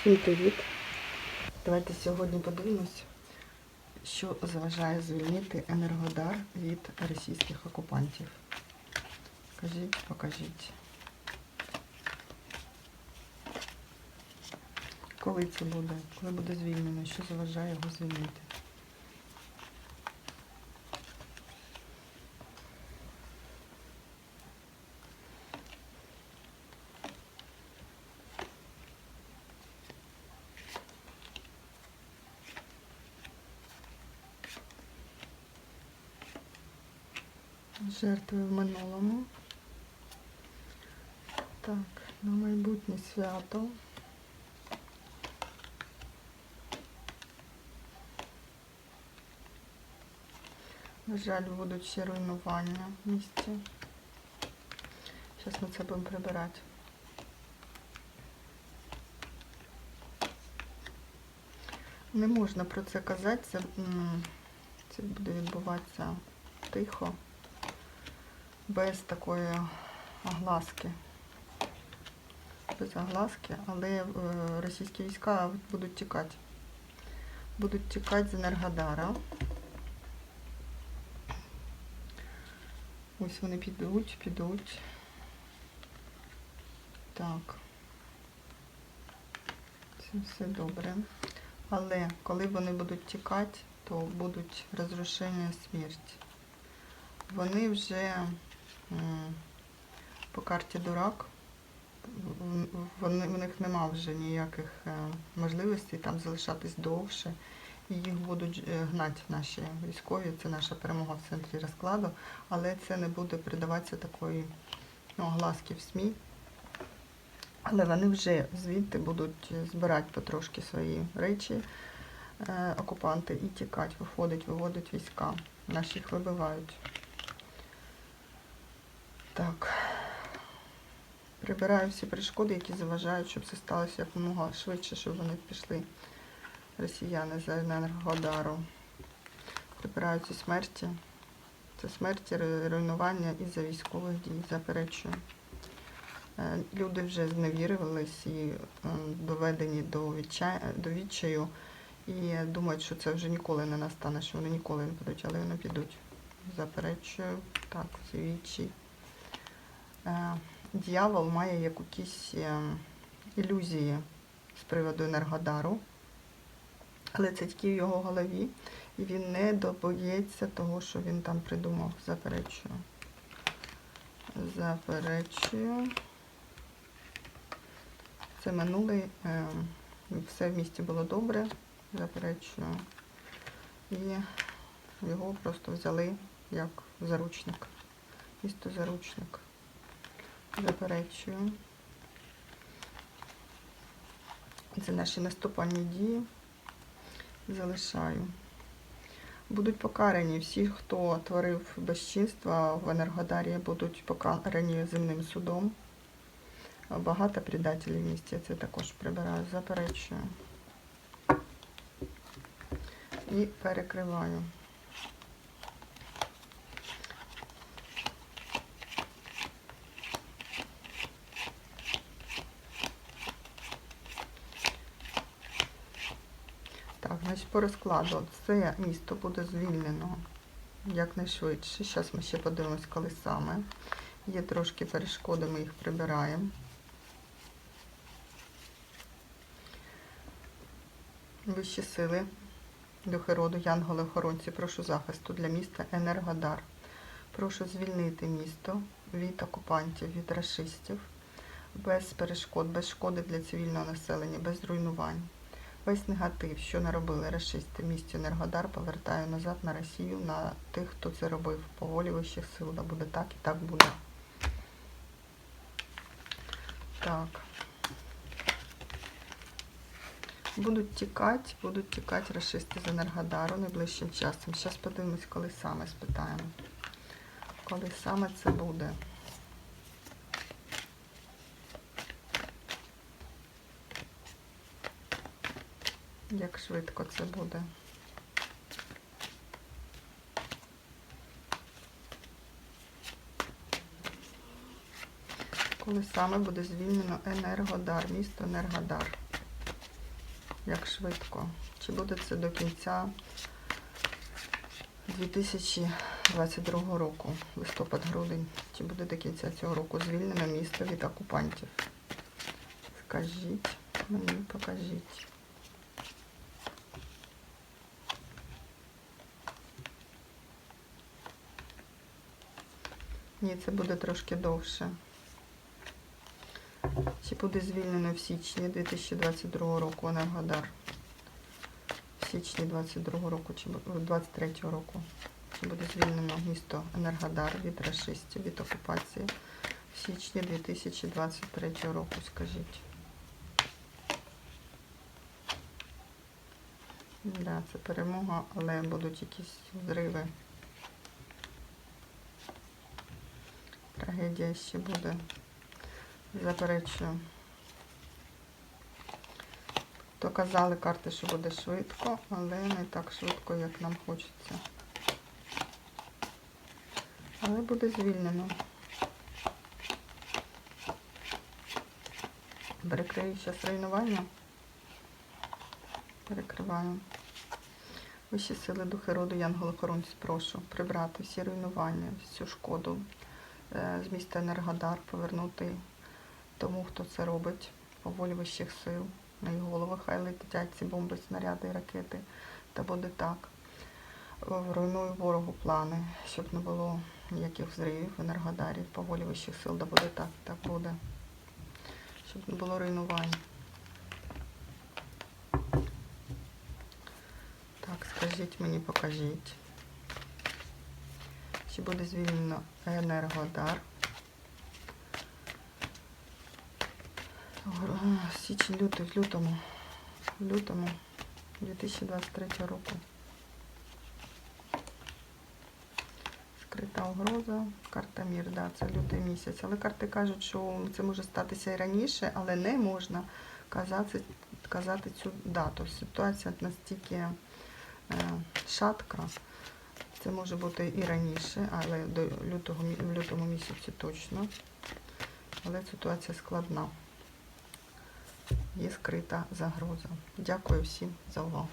Всім привіт! Давайте сьогодні подивимось, що заважає звільнити Енергодар від російських окупантів. Кажіть, покажіть. Коли це буде? Коли буде звільнено? Що заважає його звільнити? Жертви в минулому. Так, на майбутнє свято. На жаль, будуть ще руйнування в місті. Зараз ми це будемо прибирати. Не можна про це казати, це, це буде відбуватися тихо, без такої огласки. Без огласки, але е, російські війська будуть тікати. Будуть тікати з Енергодара. Ось вони підуть, підуть. Так. Це все добре. Але коли вони будуть тікати, то будуть розрушення смерть. Вони вже по карті дурак, вони, в них нема вже ніяких е, можливостей там залишатись довше. І їх будуть е, гнати наші військові. Це наша перемога в центрі розкладу, але це не буде передаватися такої ну, в СМІ. Але вони вже звідти будуть збирати потрошки свої речі, е, окупанти, і тікати, виходить, виводить війська. Наші їх вибивають. Так. Прибираю всі перешкоди, які заважають, щоб це сталося якомога швидше, щоб вони пішли, росіяни, за Енергодару. Прибираю ці смерті. Це смерті, руйнування із-за військових дій, заперечую. Е, Люди вже зневірились і е, доведені до, відчаю, і думають, що це вже ніколи не настане, що вони ніколи не підуть, але вони підуть. Заперечую, так, ці. Е, Дьявол має якісь е, ілюзії з приводу Енергодару, але це тільки в його голові, і він не добоється того, що він там придумав. Заперечую. Заперечую. Це минулий, е, все в місті було добре, заперечую. І його просто взяли як заручник. Місто заручник. Заперечую. Це наші наступальні дії. Залишаю. Будуть покарані всі, хто творив безчинства в Енергодарі, будуть покарані земним судом. Багато предателів в місті, це також прибираю, заперечую. І перекриваю. Так, значить по розкладу це місто буде звільнено якнайшвидше. Зараз ми ще подивимось, коли саме. Є трошки перешкоди, ми їх прибираємо. Вищі сили, духи роду, янголи, охоронці, прошу захисту для міста Енергодар. Прошу звільнити місто від окупантів, від расистів, без перешкод, без шкоди для цивільного населення, без руйнувань. Весь негатив, що наробили расисти в місті Енергодар, повертаю назад на Росію, на тих, хто це робив. По волі вищих сил, да буде так і так буде. Так. Будуть тікати, будуть тікати расисти з Енергодару найближчим часом. Зараз подивимось, коли саме спитаємо. Коли саме це буде. Як швидко це буде. Коли саме буде звільнено Енергодар, місто Енергодар. як швидко. Чи буде це до кінця 2022 року, листопад-грудень? Чи буде до кінця цього року звільнено місто від окупантів? Скажіть мені, покажіть. Ні, це буде трошки довше. Чи буде звільнено в січні 2022 року Енергодар? В січні 2022 року чи 2023 року. Чи буде звільнено місто Енергодар від расистів, від окупації в січні 2023 року, скажіть. Да, це перемога, але будуть якісь взриви. Трагедія ще буде. Заперечую. То казали карти, що буде швидко, але не так швидко, як нам хочеться. Але буде звільнено. Перекрию зараз руйнування. Перекриваю. Вищі сили духи роду Янголохоронці, прошу прибрати всі руйнування, всю шкоду з міста Енергодар, повернути тому, хто це робить, по вищих сил. На їх голови хай летять ці бомби, снаряди і ракети. Та буде так. Е, Руйную ворогу плани, щоб не було ніяких взривів в Енергодарі, волі вищих сил, да буде так, так буде. Щоб не було руйнувань. Так, скажіть мені, покажіть. Чи буде звільнено Енергодар? Січень, лютий, в лютому. В лютому 2023 року. Скрита угроза, карта мір, да, це лютий місяць. Але карти кажуть, що це може статися і раніше, але не можна казати, казати цю дату. Ситуація настільки е, шатка. Це може бути і раніше, але до лютого, в лютому місяці точно. Але ситуація складна. Є скрита загроза. Дякую всім за увагу.